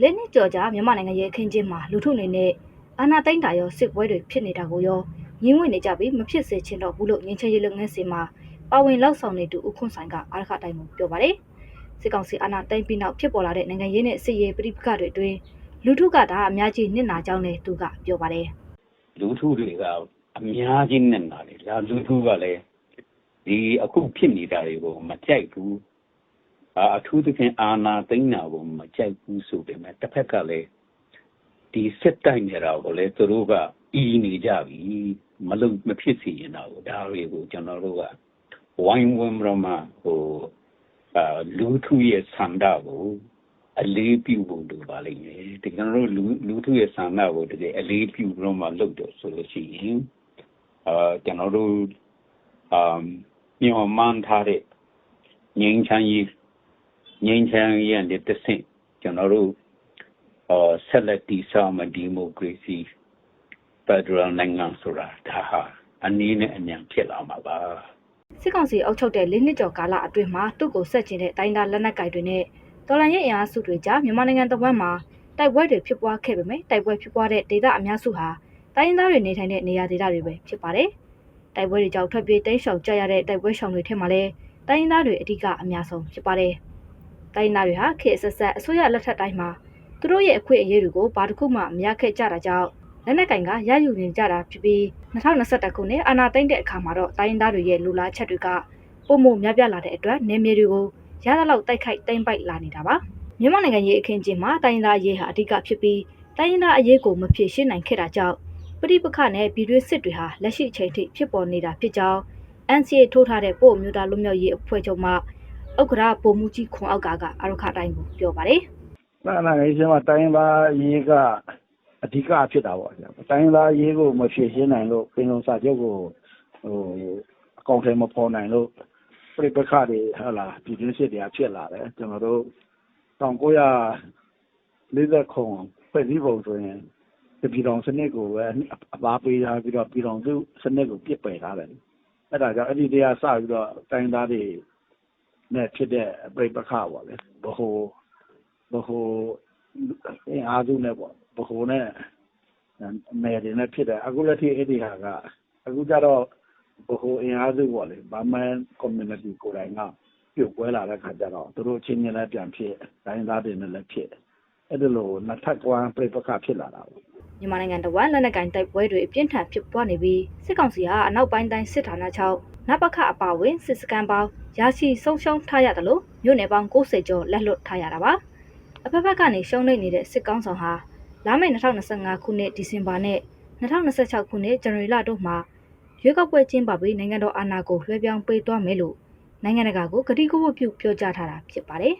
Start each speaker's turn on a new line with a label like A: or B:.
A: လက်နှစ်ကျော်ကြာမြန်မာနိုင်ငံရဲ့အခင်းကျင်းမှာလူထုအနေနဲ့အာဏာသိမ်းတာရောစစ်ပွဲတွေဖြစ်နေတာကိုရောငင်းဝင်နေကြပြီးမဖြစ်စေချင်တော့ဘူးလို့ငင်းချရေးလုပ်ငန်းစဉ်မှာပါဝင်လောက်ဆောင်နေသူဦးခွန်ဆိုင်ကအာရခတိုင်းမှာပြောပါတယ်စစ်ကောင်စီအာဏာသိမ်းပြီးနောက်ဖြစ်ပေါ်လာတဲ့နိုင်ငံရေးနဲ့စစ်ရေးပဋိပက္ခတွေအတွင်းလူထုကဒါအများကြီးနစ်နာကြောင်းလည်းသူကပြောပါတယ်
B: လူထုတွေကအများကြီးနဲ့နာတယ်ဒါလူထုကလည်းဒီအခုဖြစ်နေတာတွေကိုမကြိုက်ဘူး အာအထူးသဖြင့်အာနာသိန်းနာကိုမကြိုက်ဘူးဆိုပေမဲ့တစ်ဖက်ကလည်းဒီစစ်တိုက်နေတာကိုလည်းသူတို့ကအီးနေကြပြီမလုံမဖြစ်စီရင်တာကိုဒါတွေကိုကျွန်တော်တို့ကဝိုင်းဝန်းရမှာဟိုအာလူထုရဲ့ဆန္ဒကိုအလေးပြုဖို့လိုပါလိမ့်မယ်ဒီကျွန်တော်တို့လူလူထုရဲ့ဆန္ဒကိုတကယ်အလေးပြုပြီးတော့မှလုပ်တော့ဆိုလို့ရှိရင်အာကျွန်တော်တို့အမ်ညောမှန်းထားတဲ့ငြိမ်းချမ်းရေး ငြိမ်းချမ်းရေးနဲ့တဆင့်ကျွန်တော်တို့အာဆက်လက်တည်ဆောက်မဒီမိုကရေစီဖက်ဒရယ်နိုင်ငံဆိုတာဒါဟာအနည်းနဲ့အမြန်ဖြစ်လာမှာပါ
A: စစ်ကောင်စီအုပ်ချုပ်တဲ့၄နှစ်ကျော်ကာလအတွင်းမှာသူ့ကိုဆက်ကျင်တဲ့တိုင်းသားလက်နက်ကိုင်တွေနဲ့တော်လှန်ရေးအင်အားစုတွေကြားမြန်မာနိုင်ငံတစ်ဝန်းမှာတိုက်ပွဲတွေဖြစ်ပွားခဲ့ပေမဲ့တိုက်ပွဲဖြစ်ပွားတဲ့ဒေသအများစုဟာတိုင်းရင်းသားတွေနေထိုင်တဲ့နေရာဒေသတွေပဲဖြစ်ပါတယ်။တိုက်ပွဲတွေကြောင့်ထွက်ပြေးတိမ်းရှောင်ကြရတဲ့တိုက်ပွဲရှောင်တွေထဲမှာလည်းတိုင်းရင်းသားတွေအဓိကအများဆုံးဖြစ်ပါတယ်။ တိုင်းရင်းသားတွေဟာခေတ်အဆက်ဆက်အစိုးရလက်ထက်တိုင်းမှာသူတို့ရဲ့အခွင့်အရေးတွေကိုဘာတစ်ခုမှမရခဲ့ကြတာကြောင့်လက်နက်ကင်ကရယူနေကြတာဖြစ်ပြီး2021ခုနှစ်အာဏာသိမ်းတဲ့အခါမှာတော့တိုင်းရင်းသားတွေရဲ့လူလားချက်တွေကပုံမများပြားလာတဲ့အတွက်နေမြေတွေကိုရသလောက်တိုက်ခိုက်တိမ့်ပိုက်လာနေတာပါမြန်မာနိုင်ငံရေးအခင်းကျင်းမှာတိုင်းရင်းသားအရေးဟာအဓိကဖြစ်ပြီးတိုင်းရင်းသားအရေးကိုမဖြေရှင်းနိုင်ခဲ့တာကြောင့်ပဋိပက္ခနဲ့ပြည်တွင်းစစ်တွေဟာလက်ရှိအချိန်ထိဖြစ်ပေါ်နေတာဖြစ်ကြောင်း NCA ထိုးထားတဲ့ပို့မျိုးသားလူမျိုးရေးအဖွဲ့ချုပ်မှ ဥက္ကရာပုံမှုကြီးခွန်အောက်ကကအရခတိုင်းကိုပြောပါတယ်။
C: နာနာရေးချင်းမှာတိုင်းသားရေးကအဓိကဖြစ်တာပေါ့ဗျာ။တိုင်းသားရေးကိုမဖြည့်ရှင်းနိုင်လို့ပင်လုံစာချုပ်ကိုဟိုအကောင့်ထဲမပေါ်နိုင်လို့ပြိပခါတွေဟာလာပြည်တွင်းစစ်တွေကဖြစ်လာတယ်ကျွန်တော်တို့1940ခုပြည်စည်းပုံဆိုရင်ပြည်တော်စနစ်ကိုပဲအပါပေးထားပြီးတော့ပြည်တော်စုစနစ်ကိုပြစ်ပယ်ထားတယ်။အဲ့ဒါကြောင့်အဲ့ဒီတရားစပြီးတော့တိုင်းသားတွေ နဲ့ဖြစ်တဲ့ပြိပခါပေါ့လေ။ဘဟိုဘဟိုအင်အားစုနဲ့ပေါ့ဘဟိုနဲ့မယ်တွေနဲ့ဖြစ်တယ်အခုလက်ထိအဲ့ဒီဟာကအခုကျတော့ဘဟိုအင်အားစုပေါ့လေဘာမန် community ကိုယ်တိုင်ကပြုတ်ကွဲလာတဲ့ခါကျတော့သူတို့ချင်းချင်းလည်းပြန်ဖြစ်တိုင်းသားတွေနဲ့လည်းဖြစ်အဲ့ဒါလိုနှစ်ထပ်ကွမ်းပြိပခါဖြစ်လာတာပေါ့
A: မြန်မာနိုင်ငံတဝန်းလက်နက်ကင်တိုက်ပွဲတွေအပြင်းထန်ဖြစ်ပွားနေပြီးစစ်ကောင်စီဟာအနောက်ပိုင်းတိုင်းစစ်ဌာနချုပ် နပခအပါအဝင်စစ်စကန်ပေါင်းရရှိဆုံးရှုံးထားရတယ်လို့မြို့နယ်ပေါင်း90ကျော်လက်လွတ်ထားရတာပါအဖက်ဖက်ကနေရှုံးနေနေတဲ့စစ်ကောင်ဆောင်ဟာလာမယ့်2025ခုနှစ်ဒီဇင်ဘာနဲ့2026ခုနှစ်ဇန်နဝါရီလတို့မှာရွေးကောက်ပွဲကျင်းပပြီးနိုင်ငံတော်အာဏာကိုလွှဲပြောင်းပေးသွားမယ်လို့နိုင်ငံတကာကိုကတိကဝတ်ပြုပြောကြားထားတာဖြစ်ပါတယ်